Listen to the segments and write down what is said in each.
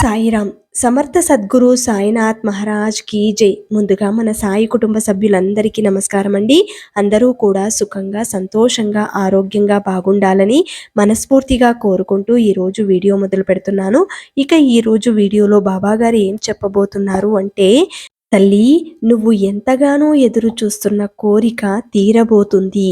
సాయిరామ్. సమర్థ సద్గురు సాయినాథ్ మహారాజ్ కీ జై. ముందుగా మన సాయి కుటుంబ సభ్యులందరికీ నమస్కారం అండి. అందరూ కూడా సుఖంగా సంతోషంగా ఆరోగ్యంగా బాగుండాలని మనస్ఫూర్తిగా కోరుకుంటూ ఈరోజు వీడియో మొదలు పెడుతున్నాను. ఇక ఈరోజు వీడియోలో బాబాగారు ఏం చెప్పబోతున్నారు అంటే తల్లి నువ్వు ఎంతగానో ఎదురు చూస్తున్న కోరిక తీరబోతుంది.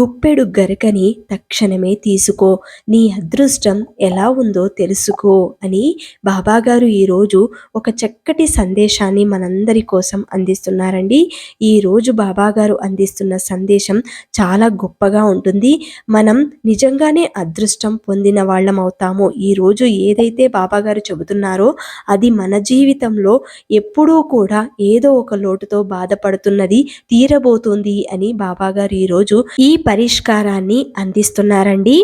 గుప్పెడు గరకని తక్షణమే తీసుకో. నీ అదృష్టం ఎలా ఉందో తెలుసుకో అని బాబాగారు ఈరోజు ఒక చక్కటి సందేశాన్ని మనందరి కోసం అందిస్తున్నారండి. ఈరోజు బాబాగారు అందిస్తున్న సందేశం చాలా గొప్పగా ఉంటుంది. మనం నిజంగానే అదృష్టం పొందిన వాళ్ళం అవుతాము. ఈరోజు ఏదైతే బాబాగారు చెబుతున్నారో అది మన జీవితంలో ఎప్పుడూ కూడా ఏదో ఒక లోటుతో బాధపడుతున్నది తీరబోతుంది అని బాబాగారు ఈరోజు ఈ పరిష్కారాన్ని అందిస్తున్నారండి.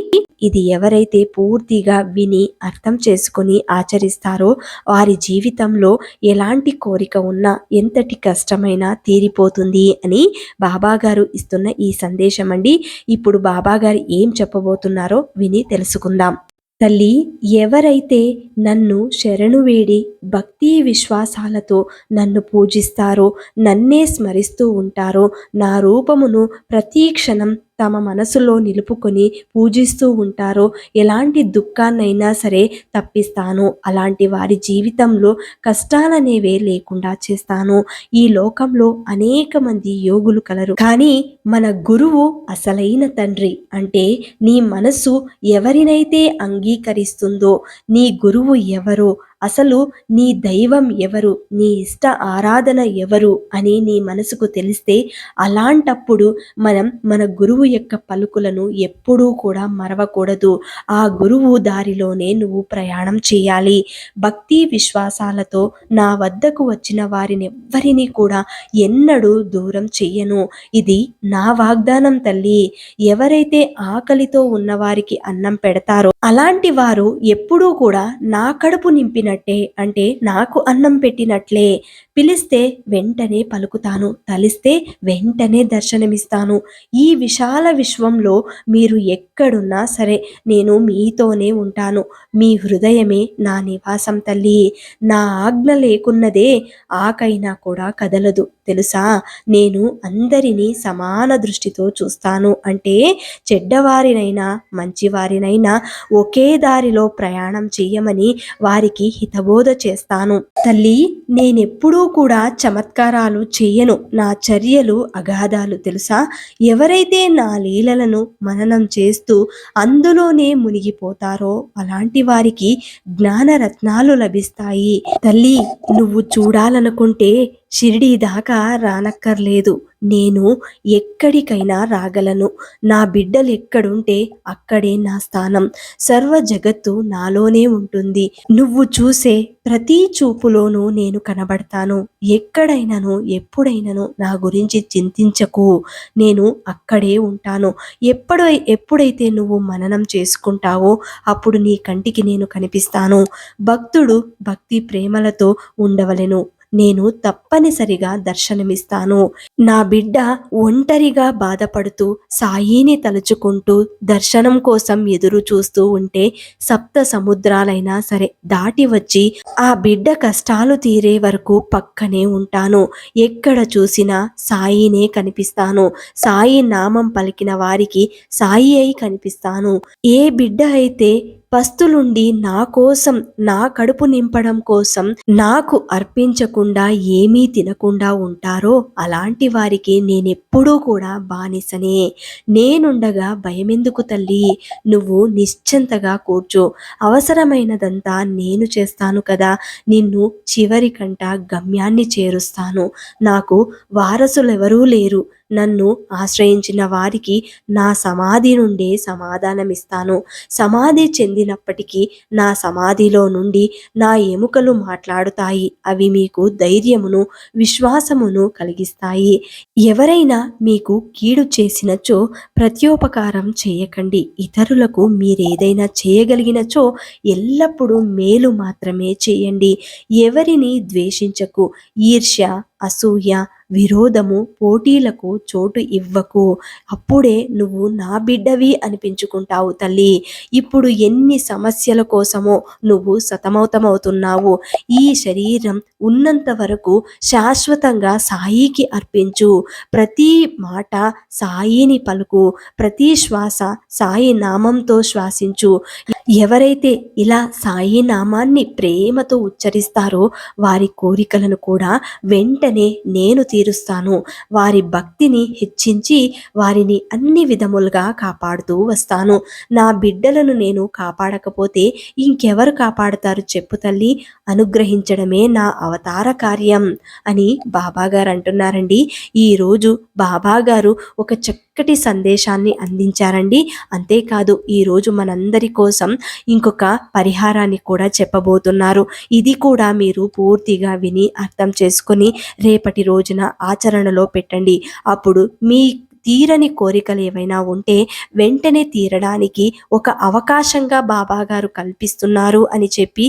ఇది ఎవరైతే పూర్తిగా విని అర్థం చేసుకొని ఆచరిస్తారో వారి జీవితంలో ఎలాంటి కోరిక ఉన్నా ఎంతటి కష్టమైనా తీరిపోతుంది అని బాబాగారు ఇస్తున్న ఈ సందేశం అండి ఇప్పుడు బాబాగారు ఏం చెప్పబోతున్నారో విని తెలుసుకుందాం. తల్లి ఎవరైతే నన్ను శరణు వేడి భక్తి విశ్వాసాలతో నన్ను పూజిస్తారో నన్నే స్మరిస్తూ ఉంటారో నా రూపమును ప్రతి క్షణం తమ మనసులో నిలుపుకొని పూజిస్తూ ఉంటారో ఎలాంటి దుఃఖాన్నైనా సరే తప్పిస్తాను. అలాంటి వారి జీవితంలో కష్టాలనేవే లేకుండా చేస్తాను. ఈ లోకంలో అనేక మంది యోగులు కలరు. కానీ మన గురువు అసలైన తండ్రి అంటే నీ మనసు ఎవరినైతే అంగీకరిస్తుందో నీ గురువు ఎవరో అసలు నీ దైవం ఎవరు? నీ ఇష్ట ఆరాధన ఎవరు? అని నీ మనసుకు తెలిస్తే అలాంటప్పుడు మనం మన గురువు యొక్క పలుకులను ఎప్పుడూ కూడా మరవకూడదు. ఆ గురువు దారిలోనే నువ్వు ప్రయాణం చేయాలి. భక్తి విశ్వాసాలతో నా వద్దకు వచ్చిన వారిని ఎవ్వరిని కూడా ఎన్నడూ దూరం చెయ్యను. ఇది నా వాగ్దానం తల్లి. ఎవరైతే ఆకలితో ఉన్నవారికి అన్నం పెడతారో అలాంటి వారు ఎప్పుడూ కూడా నా కడుపు నింపిన పెట్టినట్టే అంటే నాకు అన్నం పెట్టినట్లే పిలిస్తే వెంటనే పలుకుతాను తలిస్తే వెంటనే దర్శనమిస్తాను. ఈ విశాల విశ్వంలో మీరు ఎక్కడున్నా సరే నేను మీతోనే ఉంటాను. మీ హృదయమే నా నివాసం తల్లి. నా ఆజ్ఞ లేకున్నదే ఆకైనా కూడా కదలదు. తెలుసా? నేను అందరినీ సమాన దృష్టితో చూస్తాను. అంటే చెడ్డవారినైనా మంచివారినైనా ఒకే దారిలో ప్రయాణం చేయమని వారికి హితబోధ చేస్తాను. తల్లి నేనెప్పుడూ కూడా చమత్కారాలు చేయను. నా చర్యలు అగాధాలు తెలుసా? ఎవరైతే నా లీలలను మననం చేస్తూ అందులోనే మునిగిపోతారో అలాంటి వారికి జ్ఞానరత్నాలు లభిస్తాయి. తల్లి నువ్వు చూడాలనుకుంటే షిరిడి దాకా రానక్కర్లేదు. నేను ఎక్కడికైనా రాగలను. నా బిడ్డలు ఎక్కడుంటే అక్కడే నా స్థానం. సర్వ జగత్తు నాలోనే ఉంటుంది. నువ్వు చూసే ప్రతి చూపులోనూ నేను కనబడతాను. ఎక్కడైనాను ఎప్పుడైనాను నా గురించి చింతించకు. నేను అక్కడే ఉంటాను. ఎప్పుడు ఎప్పుడైతే నువ్వు మననం చేసుకుంటావో అప్పుడు నీ కంటికి నేను కనిపిస్తాను. భక్తుడు భక్తి ప్రేమలతో ఉండవలెను. నేను తప్పనిసరిగా దర్శనమిస్తాను. నా బిడ్డ ఒంటరిగా బాధపడుతూ సాయిని తలుచుకుంటూ దర్శనం కోసం ఎదురు చూస్తూ ఉంటే సప్త సముద్రాలైనా సరే దాటి వచ్చి ఆ బిడ్డ కష్టాలు తీరే వరకు పక్కనే ఉంటాను. ఎక్కడ చూసినా సాయినే కనిపిస్తాను. సాయి నామం పలికిన వారికి సాయి అయి కనిపిస్తాను. ఏ బిడ్డ అయితే పస్తులుండి నా కోసం నా కడుపు నింపడం కోసం నాకు అర్పించకుండా ఏమీ తినకుండా ఉంటారో అలాంటి వారికి నేనెప్పుడూ కూడా బానిసనే. నేనుండగా భయమెందుకు తల్లి? నువ్వు నిశ్చింతగా కూర్చో. అవసరమైనదంతా నేను చేస్తాను కదా. నిన్ను చివరికంట గమ్యాన్ని చేరుస్తాను. నాకు వారసులెవరూ లేరు. నన్ను ఆశ్రయించిన వారికి నా సమాధి నుండే సమాధానమిస్తాను. సమాధి చెందినప్పటికీ నా సమాధిలో నుండి నా ఎముకలు మాట్లాడుతాయి. అవి మీకు ధైర్యమును విశ్వాసమును కలిగిస్తాయి. ఎవరైనా మీకు కీడు చేసినచో ప్రత్యోపకారం చేయకండి. ఇతరులకు మీరేదైనా చేయగలిగినచో ఎల్లప్పుడూ మేలు మాత్రమే చేయండి. ఎవరిని ద్వేషించకు. ఈర్ష్య అసూయ విరోధము పోటీలకు చోటు ఇవ్వకు. అప్పుడే నువ్వు నా బిడ్డవి అనిపించుకుంటావు తల్లి. ఇప్పుడు ఎన్ని సమస్యల కోసమో నువ్వు సతమతమవుతున్నావు. ఈ శరీరం ఉన్నంత వరకు శాశ్వతంగా సాయికి అర్పించు. ప్రతి మాట సాయిని పలుకు. ప్రతి శ్వాస సాయి నామంతో శ్వాసించు. ఎవరైతే ఇలా సాయి నామాన్ని ప్రేమతో ఉచ్చరిస్తారో వారి కోరికలను కూడా వెంటనే నేను తీరుస్తాను. వారి భక్తిని హెచ్చించి వారిని అన్ని విధములుగా కాపాడుతూ వస్తాను. నా బిడ్డలను నేను కాపాడకపోతే ఇంకెవరు కాపాడుతారు చెప్పు తల్లి. అనుగ్రహించడమే నా అవతార కార్యం అని బాబాగారు అంటున్నారండి. ఈరోజు బాబాగారు ఒక చక్కటి సందేశాన్ని అందించారండి. అంతేకాదు ఈరోజు మనందరి కోసం ఇంకొక పరిహారాన్ని కూడా చెప్పబోతున్నారు. ఇది కూడా మీరు పూర్తిగా విని అర్థం చేసుకొని రేపటి రోజున ఆచరణలో పెట్టండి. అప్పుడు మీ తీరని కోరికలు ఏవైనా ఉంటే వెంటనే తీరడానికి ఒక అవకాశంగా బాబాగారు కల్పిస్తున్నారు అని చెప్పి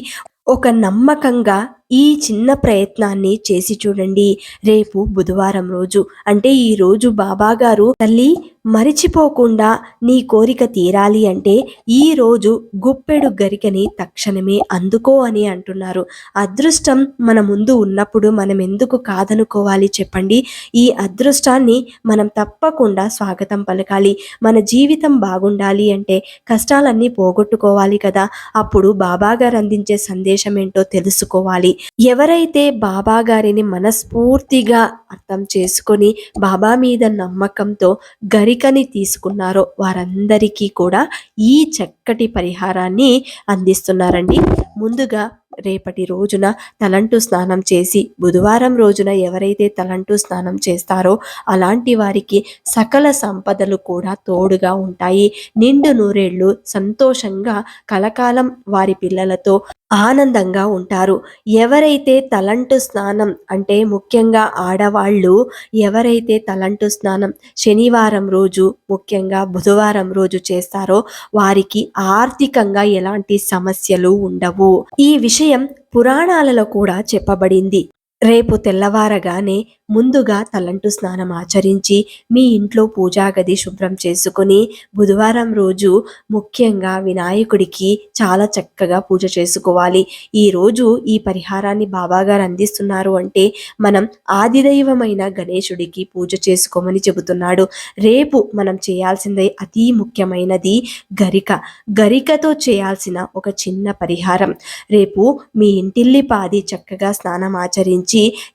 ఒక నమ్మకంగా ఈ చిన్న ప్రయత్నాన్ని చేసి చూడండి. రేపు బుధవారం రోజు. అంటే ఈ రోజు బాబా గారు తల్లి మరిచిపోకుండా నీ కోరిక తీరాలి అంటే ఈ రోజు గుప్పెడు గరికని తక్షణమే అందుకో అని అంటున్నారు. అదృష్టం మన ముందు ఉన్నప్పుడు మనం ఎందుకు కాదనుకోవాలి చెప్పండి. ఈ అదృష్టాన్ని మనం తప్పకుండా స్వాగతం పలకాలి. మన జీవితం బాగుండాలి అంటే కష్టాలన్నీ పోగొట్టుకోవాలి కదా. అప్పుడు బాబా గారు అందించే సందేశం ఏంటో తెలుసుకోవాలి. ఎవరైతే బాబా గారిని మనస్ఫూర్తిగా అర్థం చేసుకొని బాబా మీద నమ్మకంతో గరికని తీసుకున్నారో వారందరికీ కూడా ఈ చక్కటి పరిహారాన్ని అందిస్తున్నారండి. ముందుగా రేపటి రోజున తలంటు స్నానం చేసి బుధవారం రోజున ఎవరైతే తలంటు స్నానం చేస్తారో అలాంటి వారికి సకల సంపదలు కూడా తోడుగా ఉంటాయి. నిండు నూరేళ్ళు సంతోషంగా కలకాలం వారి పిల్లలతో ఆనందంగా ఉంటారు. ఎవరైతే తలంటు స్నానం అంటే ముఖ్యంగా ఆడవాళ్ళు ఎవరైతే తలంటు స్నానం శనివారం రోజు ముఖ్యంగా బుధవారం రోజు చేస్తారో వారికి ఆర్థికంగా ఎలాంటి సమస్యలు ఉండవు. ఈ విషయం పురాణాలలో కూడా చెప్పబడింది. రేపు తెల్లవారగానే ముందుగా తలంటు స్నానం ఆచరించి మీ ఇంట్లో పూజాగది శుభ్రం చేసుకుని బుధవారం రోజు ముఖ్యంగా వినాయకుడికి చాలా చక్కగా పూజ చేసుకోవాలి. ఈ రోజు ఈ పరిహారాన్ని బాబాగారు అందిస్తున్నారు అంటే మనం ఆదిదైవమైన గణేశుడికి పూజ చేసుకోమని చెబుతున్నాడు. రేపు మనం చేయాల్సింది అతి ముఖ్యమైనది గరిక. గరికతో చేయాల్సిన ఒక చిన్న పరిహారం. రేపు మీ ఇంటిల్లి పాది చక్కగా స్నానం ఆచరించి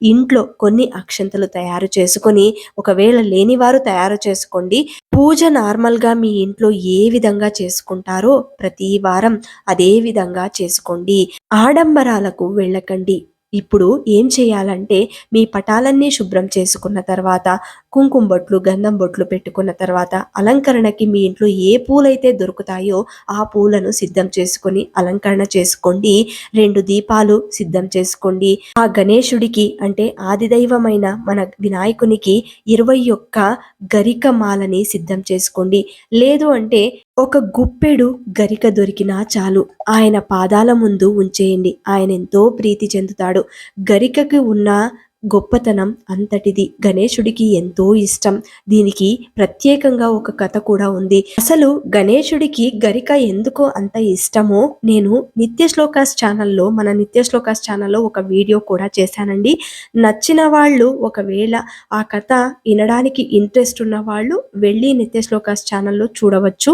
ఇంట్లో కొన్ని అక్షంతలు తయారు చేసుకొని ఒకవేళ లేనివారు తయారు చేసుకోండి. పూజ నార్మల్గా మీ ఇంట్లో ఏ విధంగా చేసుకుంటారో ప్రతి వారం అదే విధంగా చేసుకోండి. ఆడంబరాలకు వెళ్ళకండి. ఇప్పుడు ఏం చేయాలంటే మీ పటాలన్నీ శుభ్రం చేసుకున్న తర్వాత కుంకుమ బొట్లు గంధం బొట్లు పెట్టుకున్న తర్వాత అలంకరణకి మీ ఇంట్లో ఏ పూలైతే దొరుకుతాయో ఆ పూలను సిద్ధం చేసుకొని అలంకరణ చేసుకోండి. రెండు దీపాలు సిద్ధం చేసుకోండి. ఆ గణేశుడికి అంటే ఆదిదైవమైన మన వినాయకునికి ఇరవై ఒక్క గరిక మాలని సిద్ధం చేసుకోండి. లేదు అంటే ఒక గుప్పెడు గరిక దొరికినా చాలు. ఆయన పాదాల ముందు ఉంచేయండి. ఆయన ఎంతో ప్రీతి చెందుతాడు. గరికకి ఉన్న గొప్పతనం అంతటిది. గణేశుడికి ఎంతో ఇష్టం. దీనికి ప్రత్యేకంగా ఒక కథ కూడా ఉంది. అసలు గణేశుడికి గరిక ఎందుకో అంత ఇష్టమో నేను నిత్య శ్లోకాస్ ఛానల్లో మన నిత్య శ్లోకాస్ ఛానల్లో ఒక వీడియో కూడా చేశానండి. నచ్చిన వాళ్ళు ఒకవేళ ఆ కథ వినడానికి ఇంట్రెస్ట్ ఉన్న వాళ్ళు వెళ్ళి నిత్య శ్లోకాస్ ఛానల్లో చూడవచ్చు.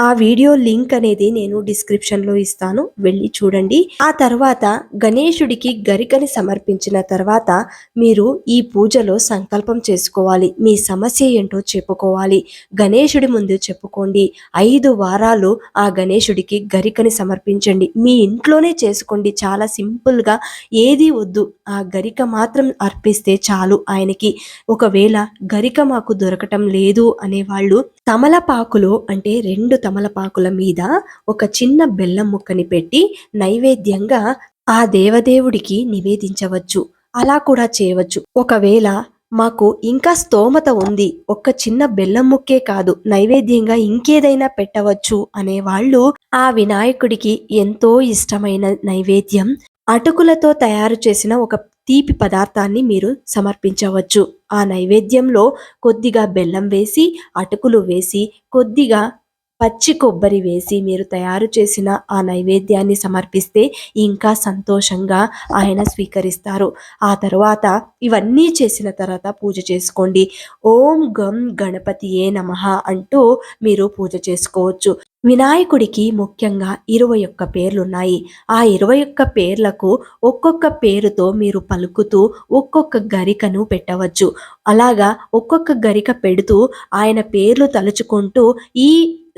ఆ వీడియో లింక్ అనేది నేను డిస్క్రిప్షన్లో ఇస్తాను. వెళ్ళి చూడండి. ఆ తర్వాత గణేశుడికి గరికని సమర్పించిన తర్వాత మీరు ఈ పూజలో సంకల్పం చేసుకోవాలి. మీ సమస్య ఏంటో చెప్పుకోవాలి. గణేశుడి ముందు చెప్పుకోండి. ఐదు వారాలు ఆ గణేశుడికి గరికని సమర్పించండి. మీ ఇంట్లోనే చేసుకోండి. చాలా సింపుల్గా ఏది వద్దు. ఆ గరిక మాత్రం అర్పిస్తే చాలు ఆయనకి. ఒకవేళ గరిక మాకు దొరకటం లేదు అనేవాళ్ళు తమలపాకులో అంటే రెండు తమలపాకుల మీద ఒక చిన్న బెల్లం ముక్కని పెట్టి నైవేద్యంగా ఆ దేవదేవుడికి నివేదించవచ్చు. అలా కూడా చేయవచ్చు. ఒకవేళ మాకు ఇంకా స్తోమత ఉంది ఒక్క చిన్న బెల్లం ముక్కే కాదు నైవేద్యంగా ఇంకేదైనా పెట్టవచ్చు అనేవాళ్ళు ఆ వినాయకుడికి ఎంతో ఇష్టమైన నైవేద్యం అటుకులతో తయారు చేసిన ఒక తీపి పదార్థాన్ని మీరు సమర్పించవచ్చు. ఆ నైవేద్యంలో కొద్దిగా బెల్లం వేసి అటుకులు వేసి కొద్దిగా పచ్చి కొబ్బరి వేసి మీరు తయారు చేసిన ఆ నైవేద్యాన్ని సమర్పిస్తే ఇంకా సంతోషంగా ఆయన స్వీకరిస్తారు. ఆ తర్వాత ఇవన్నీ చేసిన తర్వాత పూజ చేసుకోండి. ఓం గం గణపతియే నమః అంటూ మీరు పూజ చేసుకోవచ్చు. వినాయకుడికి ముఖ్యంగా ఇరవై ఒక్క పేర్లున్నాయి. ఆ ఇరవై ఒక్క పేర్లకు ఒక్కొక్క పేరుతో మీరు పలుకుతూ ఒక్కొక్క గరికను పెట్టవచ్చు. అలాగా ఒక్కొక్క గరిక పెడుతూ ఆయన పేర్లు తలుచుకుంటూ ఈ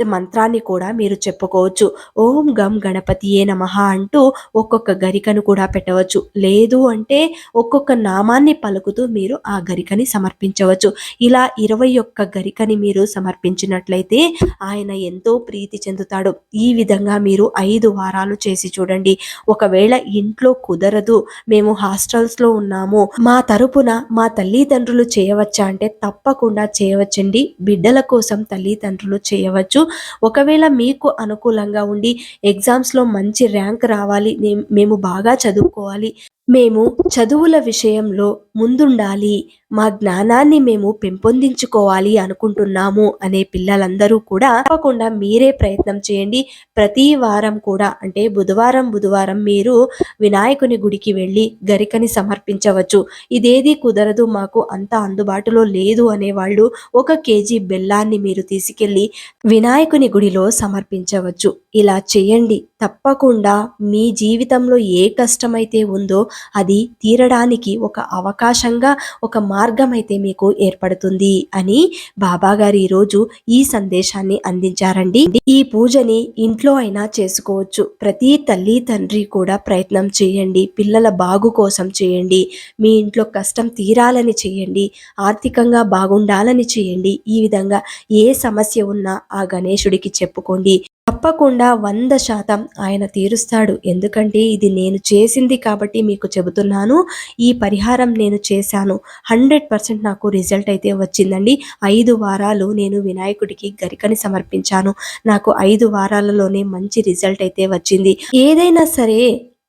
మంత్రాన్ని కూడా మీరు చెప్పుకోవచ్చు. ఓం గం గణపతియే నమ అంటూ ఒక్కొక్క గరికను కూడా పెట్టవచ్చు. లేదు అంటే ఒక్కొక్క నామాన్ని పలుకుతూ మీరు ఆ గరికని సమర్పించవచ్చు. ఇలా ఇరవై ఒక్క గరికని మీరు సమర్పించినట్లయితే ఆయన ఎంతో ప్రీతి చెందుతాడు. ఈ విధంగా మీరు ఐదు వారాలు చేసి చూడండి. ఒకవేళ ఇంట్లో కుదరదు మేము హాస్టల్స్లో ఉన్నాము మా తరపున మా తల్లిదండ్రులు చేయవచ్చా అంటే తప్పకుండా చేయవచ్చండి. బిడ్డల కోసం తల్లిదండ్రులు చేయవచ్చు. ఒకవేళ మీకు అనుకూలంగా ఉండి ఎగ్జామ్స్లో మంచి ర్యాంక్ రావాలి మేము బాగా చదువుకోవాలి మేము చదువుల విషయంలో ముందుండాలి మా జ్ఞానాన్ని మేము పెంపొందించుకోవాలి అనుకుంటున్నాము అనే పిల్లలందరూ కూడా తప్పకుండా మీరే ప్రయత్నం చేయండి. ప్రతి వారం కూడా అంటే బుధవారం బుధవారం మీరు వినాయకుని గుడికి వెళ్ళి గరికని సమర్పించవచ్చు. ఇదేది కుదరదు మాకు అంత అందుబాటులో లేదు అనేవాళ్ళు ఒక కేజీ బెల్లాన్ని మీరు తీసుకెళ్ళి వినాయకుని గుడిలో సమర్పించవచ్చు. ఇలా చేయండి. తప్పకుండా మీ జీవితంలో ఏ కష్టమైతే ఉందో అది తీరడానికి ఒక అవకాశంగా ఒక మార్గం అయితే మీకు ఏర్పడుతుంది అని బాబాగారు ఈరోజు ఈ సందేశాన్ని అందించారండి. ఈ పూజని ఇంట్లో అయినా చేసుకోవచ్చు. ప్రతి తల్లి తండ్రి కూడా ప్రయత్నం చేయండి. పిల్లల బాగు కోసం చేయండి. మీ ఇంట్లో కష్టం తీరాలని చేయండి. ఆర్థికంగా బాగుండాలని చేయండి. ఈ విధంగా ఏ సమస్య ఉన్నా ఆ గణేశుడికి చెప్పుకోండి. తప్పకుండా వంద శాతం ఆయన తీరుస్తాడు. ఎందుకంటే ఇది నేను చేసింది కాబట్టి మీకు చెబుతున్నాను. ఈ పరిహారం నేను చేశాను. హండ్రెడ్ పర్సెంట్ నాకు రిజల్ట్ అయితే వచ్చిందండి. ఐదు వారాలు నేను వినాయకుడికి గరికని సమర్పించాను. నాకు ఐదు వారాలలోనే మంచి రిజల్ట్ అయితే వచ్చింది. ఏదైనా సరే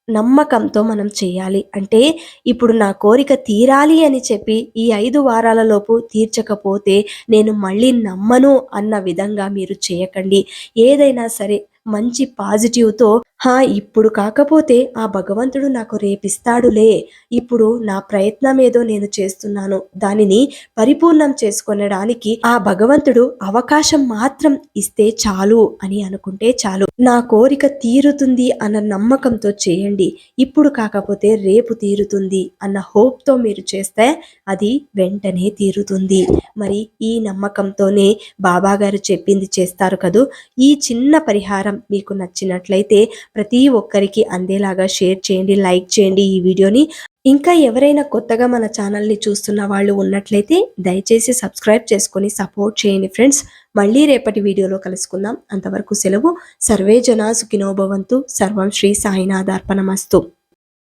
నమ్మకంతో మనం చేయాలి. అంటే ఇప్పుడు నా కోరిక తీరాలి అని చెప్పి ఈ ఐదు వారాలలోపు తీర్చకపోతే నేను మళ్ళీ నమ్మను అన్న విధంగా మీరు చేయకండి. ఏదైనా సరే మంచి పాజిటివ్తో హా ఇప్పుడు కాకపోతే ఆ భగవంతుడు నాకు రేపిస్తాడులే. ఇప్పుడు నా ప్రయత్నం ఏదో నేను చేస్తున్నాను. దానిని పరిపూర్ణం చేసుకొనడానికి ఆ భగవంతుడు అవకాశం మాత్రం ఇస్తే చాలు అని అనుకుంటే చాలు. నా కోరిక తీరుతుంది అన్న నమ్మకంతో చేయండి. ఇప్పుడు కాకపోతే రేపు తీరుతుంది అన్న హోప్తో మీరు చేస్తే అది వెంటనే తీరుతుంది. మరి ఈ నమ్మకంతోనే బాబాగారు చెప్పింది చేస్తారు కదూ? ఈ చిన్న పరిహారం మీకు నచ్చినట్లయితే ప్రతి ఒక్కరికి అందేలాగా షేర్ చేయండి లైక్ చేయండి ఈ వీడియోని. ఇంకా ఎవరైనా కొత్తగా మన ఛానల్ని చూస్తున్న వాళ్ళు ఉన్నట్లయితే దయచేసి సబ్స్క్రైబ్ చేసుకొని సపోర్ట్ చేయండి ఫ్రెండ్స్. మళ్ళీ రేపటి వీడియోలో కలుసుకుందాం. అంతవరకు సెలవు. సర్వే జనా సుఖినోభవంతు సర్వం శ్రీ సాయినాథార్పణమస్తు.